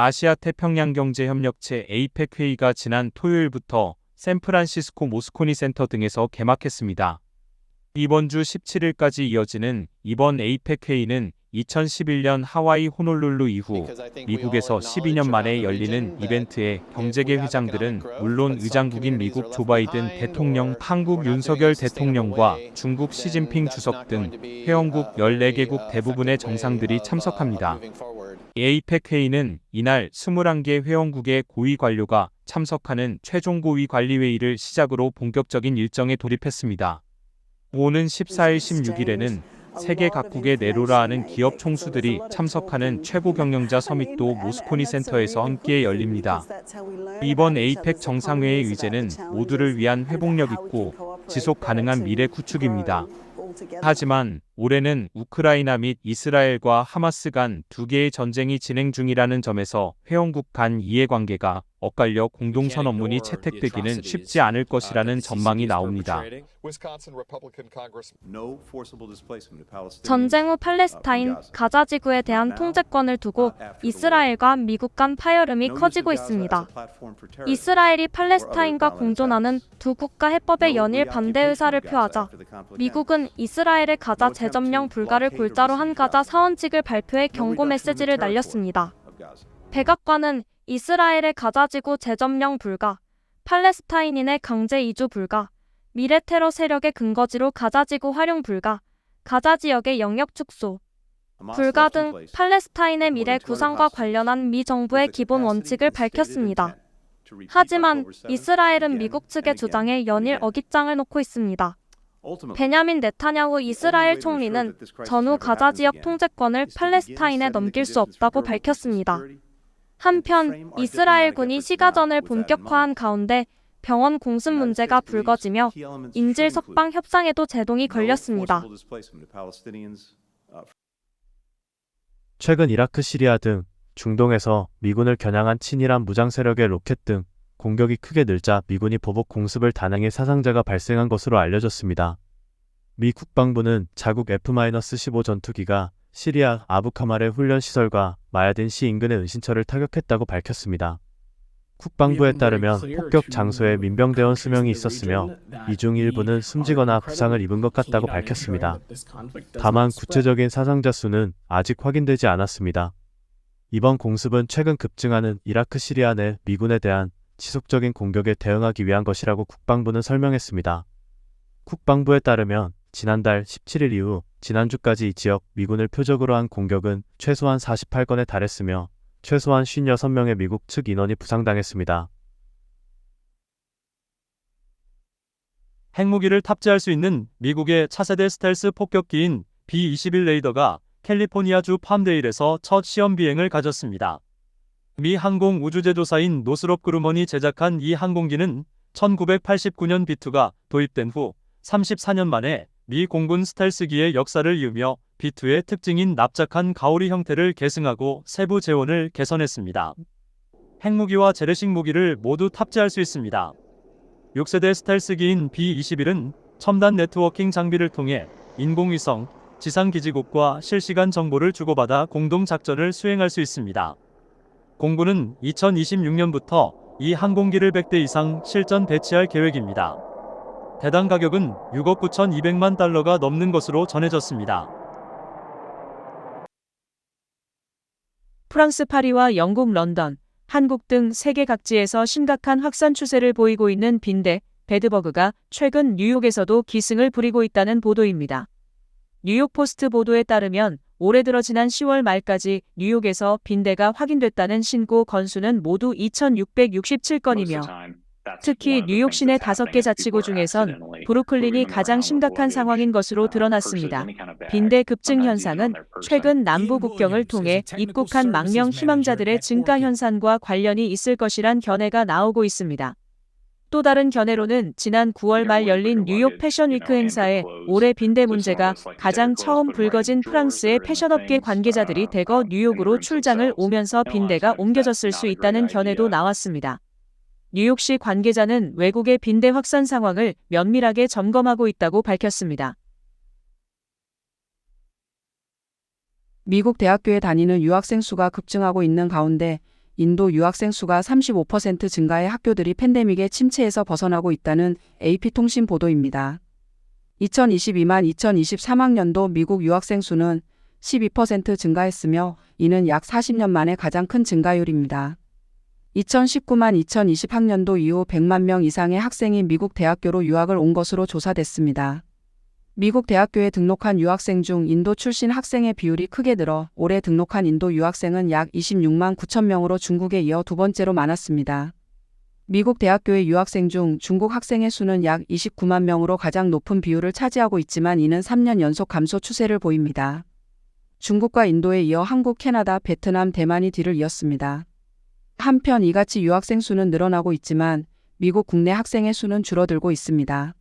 아시아 태평양 경제 협력체 에이펙 회의가 지난 토요일부터 샌프란시스코 모스코니 센터 등에서 개막했습니다. 이번 주 17일까지 이어지는 이번 에이펙 회의는 2011년 하와이 호놀룰루 이후 미국에서 12년 만에 열리는 이벤트에 경제계 회장들은 물론 의장국인 미국 조 바이든 대통령, 한국 윤석열 대통령과 중국 시진핑 주석 등 회원국 14개국 대부분의 정상들이 참석합니다. 에이펙 회의는 이날 21개 회원국의 고위 관료가 참석하는 최종 고위 관리 회의를 시작으로 본격적인 일정에 돌입했습니다. 오는 14일 16일에는 세계 각국의 네로라 하는 기업 총수들이 참석하는 최고 경영자 서밋도 모스코니 센터에서 함께 열립니다. 이번 에이펙 정상회의 의제는 모두를 위한 회복력 있고 지속 가능한 미래 구축입니다. 하지만 올해는 우크라이나 및 이스라엘과 하마스 간 두 개의 전쟁이 진행 중이라는 점에서 회원국 간 이해관계가 엇갈려 공동선 업문이 채택되기는 쉽지 않을 것이라는 전망이 나옵니다. 전쟁 후 팔레스타인 가자 지구에 대한 통제권을 두고 이스라엘과 미국 간 파열음이 커지고 있습니다. 이스라엘이 팔레스타인과 공존하는 두 국가 해법에 연일 반대 의사를 표하자 미국은 이스라엘의 가자 재점령 불가를 골자로 한 가자 사원칙을 발표해 경고 메시지를 날렸습니다. 백악관은 이스라엘의 가자지구 재점령 불가, 팔레스타인인의 강제 이주 불가, 미래 테러 세력의 근거지로 가자지구 활용 불가, 가자 지역의 영역 축소, 불가 등 팔레스타인의 미래 구상과 관련한 미 정부의 기본 원칙을 밝혔습니다. 하지만 이스라엘은 미국 측의 주장에 연일 어깃장을 놓고 있습니다. 베냐민 네타냐후 이스라엘 총리는 전후 가자 지역 통제권을 팔레스타인에 넘길 수 없다고 밝혔습니다. 한편 이스라엘군이 시가전을 본격화한 가운데 병원 공습 문제가 불거지며 인질 석방 협상에도 제동이 걸렸습니다. 최근 이라크, 시리아 등 중동에서 미군을 겨냥한 친이란 무장 세력의 로켓 등 공격이 크게 늘자 미군이 보복 공습을 단행해 사상자가 발생한 것으로 알려졌습니다. 미 국방부는 자국 F-15 전투기가 시리아 아부카말의 훈련 시설과 마야딘 시 인근의 은신처를 타격했다고 밝혔습니다. 국방부에 따르면 폭격 장소에 민병대원 수명이 있었으며 이 중 일부는 숨지거나 부상을 입은 것 같다고 밝혔습니다. 다만 구체적인 사상자 수는 아직 확인되지 않았습니다. 이번 공습은 최근 급증하는 이라크 시리아 내 미군에 대한 지속적인 공격에 대응하기 위한 것이라고 국방부는 설명했습니다. 국방부에 따르면 지난달 17일 이후 지난주까지 이 지역 미군을 표적으로 한 공격은 최소한 48건에 달했으며 최소한 56명의 미국 측 인원이 부상당했습니다. 핵무기를 탑재할 수 있는 미국의 차세대 스텔스 폭격기인 B-21 레이더가 캘리포니아주 팜데일에서 첫 시험 비행을 가졌습니다. 미 항공 우주제조사인 노스롭 그루먼이 제작한 이 항공기는 1989년 B2가 도입된 후 34년 만에 미 공군 스텔스기의 역사를 이으며 B2의 특징인 납작한 가오리 형태를 계승하고 세부 재원을 개선했습니다. 핵무기와 재래식 무기를 모두 탑재할 수 있습니다. 6세대 스텔스기인 B-21은 첨단 네트워킹 장비를 통해 인공위성, 지상기지국과 실시간 정보를 주고받아 공동 작전을 수행할 수 있습니다. 공군은 2026년부터 이 항공기를 100대 이상 실전 배치할 계획입니다. 대당 가격은 6억 9,200만 달러가 넘는 것으로 전해졌습니다. 프랑스 파리와 영국 런던, 한국 등 세계 각지에서 심각한 확산 추세를 보이고 있는 빈대, 베드버그가 최근 뉴욕에서도 기승을 부리고 있다는 보도입니다. 뉴욕 포스트 보도에 따르면 올해 들어 지난 10월 말까지 뉴욕에서 빈대가 확인됐다는 신고 건수는 모두 2,667건이며 특히 뉴욕 시내 다섯 개 자치구 중에선 브루클린이 가장 심각한 상황인 것으로 드러났습니다. 빈대 급증 현상은 최근 남부 국경을 통해 입국한 망명 희망자들의 증가 현상과 관련이 있을 것이란 견해가 나오고 있습니다. 또 다른 견해로는 지난 9월 말 열린 뉴욕 패션 위크 행사에 올해 빈대 문제가 가장 처음 불거진 프랑스의 패션업계 관계자들이 대거 뉴욕으로 출장을 오면서 빈대가 옮겨졌을 수 있다는 견해도 나왔습니다. 뉴욕시 관계자는 외국의 빈대 확산 상황을 면밀하게 점검하고 있다고 밝혔습니다. 미국 대학교에 다니는 유학생 수가 급증하고 있는 가운데 인도 유학생 수가 35% 증가해 학교들이 팬데믹의 침체에서 벗어나고 있다는 AP통신 보도입니다. 2022만 2023학년도 미국 유학생 수는 12% 증가했으며 이는 약 40년 만에 가장 큰 증가율입니다. 2019만 2020학년도 이후 100만 명 이상의 학생이 미국 대학교로 유학을 온 것으로 조사됐습니다. 미국 대학교에 등록한 유학생 중 인도 출신 학생의 비율이 크게 늘어 올해 등록한 인도 유학생은 약 26만 9천 명으로 중국에 이어 두 번째로 많았습니다. 미국 대학교의 유학생 중 중국 학생의 수는 약 29만 명으로 가장 높은 비율을 차지하고 있지만 이는 3년 연속 감소 추세를 보입니다. 중국과 인도에 이어 한국, 캐나다, 베트남, 대만이 뒤를 이었습니다. 한편 이같이 유학생 수는 늘어나고 있지만 미국 국내 학생의 수는 줄어들고 있습니다.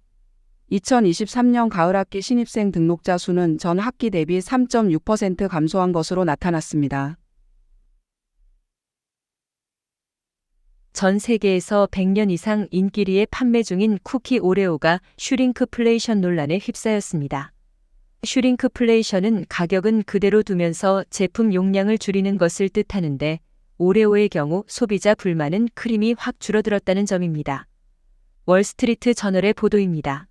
2023년 가을학기 신입생 등록자 수는 전 학기 대비 3.6% 감소한 것으로 나타났습니다. 전 세계에서 100년 이상 인기리에 판매 중인 쿠키 오레오가 슈링크플레이션 논란에 휩싸였습니다. 슈링크플레이션은 가격은 그대로 두면서 제품 용량을 줄이는 것을 뜻하는데 오레오의 경우 소비자 불만은 크림이 확 줄어들었다는 점입니다. 월스트리트 저널의 보도입니다.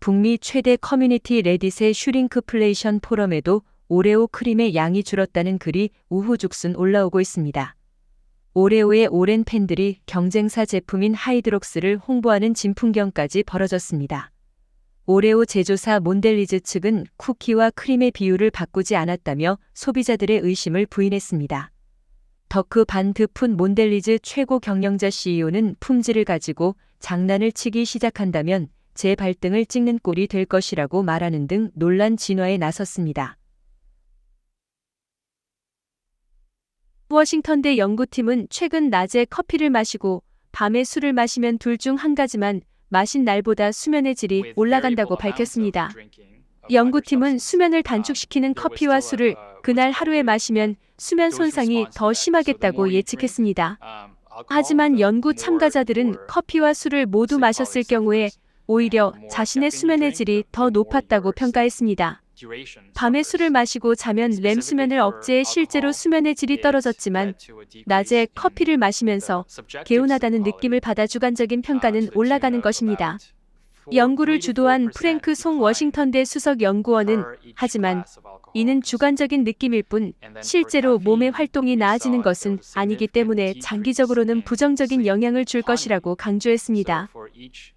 북미 최대 커뮤니티 레딧의 슈링크플레이션 포럼에도 오레오 크림의 양이 줄었다는 글이 우후죽순 올라오고 있습니다. 오레오의 오랜 팬들이 경쟁사 제품인 하이드록스를 홍보하는 진풍경까지 벌어졌습니다. 오레오 제조사 몬델리즈 측은 쿠키와 크림의 비율을 바꾸지 않았다며 소비자들의 의심을 부인했습니다. 더크 반드 푼 몬델리즈 최고 경영자 CEO는 품질을 가지고 장난을 치기 시작한다면 제 발등을 찍는 꼴이 될 것이라고 말하는 등 논란 진화에 나섰습니다. 워싱턴대 연구팀은 최근 낮에 커피를 마시고 밤에 술을 마시면 둘 중 한 가지만 마신 날보다 수면의 질이 올라간다고 밝혔습니다. 연구팀은 수면을 단축시키는 커피와 술을 그날 하루에 마시면 수면 손상이 더 심하겠다고 예측했습니다. 하지만 연구 참가자들은 커피와 술을 모두 마셨을 경우에 오히려 자신의 수면의 질이 더 높았다고 평가했습니다. 밤에 술을 마시고 자면 렘 수면을 억제해 실제로 수면의 질이 떨어졌지만 낮에 커피를 마시면서 개운하다는 느낌을 받아 주관적인 평가는 올라가는 것입니다. 연구를 주도한 프랭크 송 워싱턴대 수석 연구원은 하지만 이는 주관적인 느낌일 뿐 실제로 몸의 활동이 나아지는 것은 아니기 때문에 장기적으로는 부정적인 영향을 줄 것이라고 강조했습니다.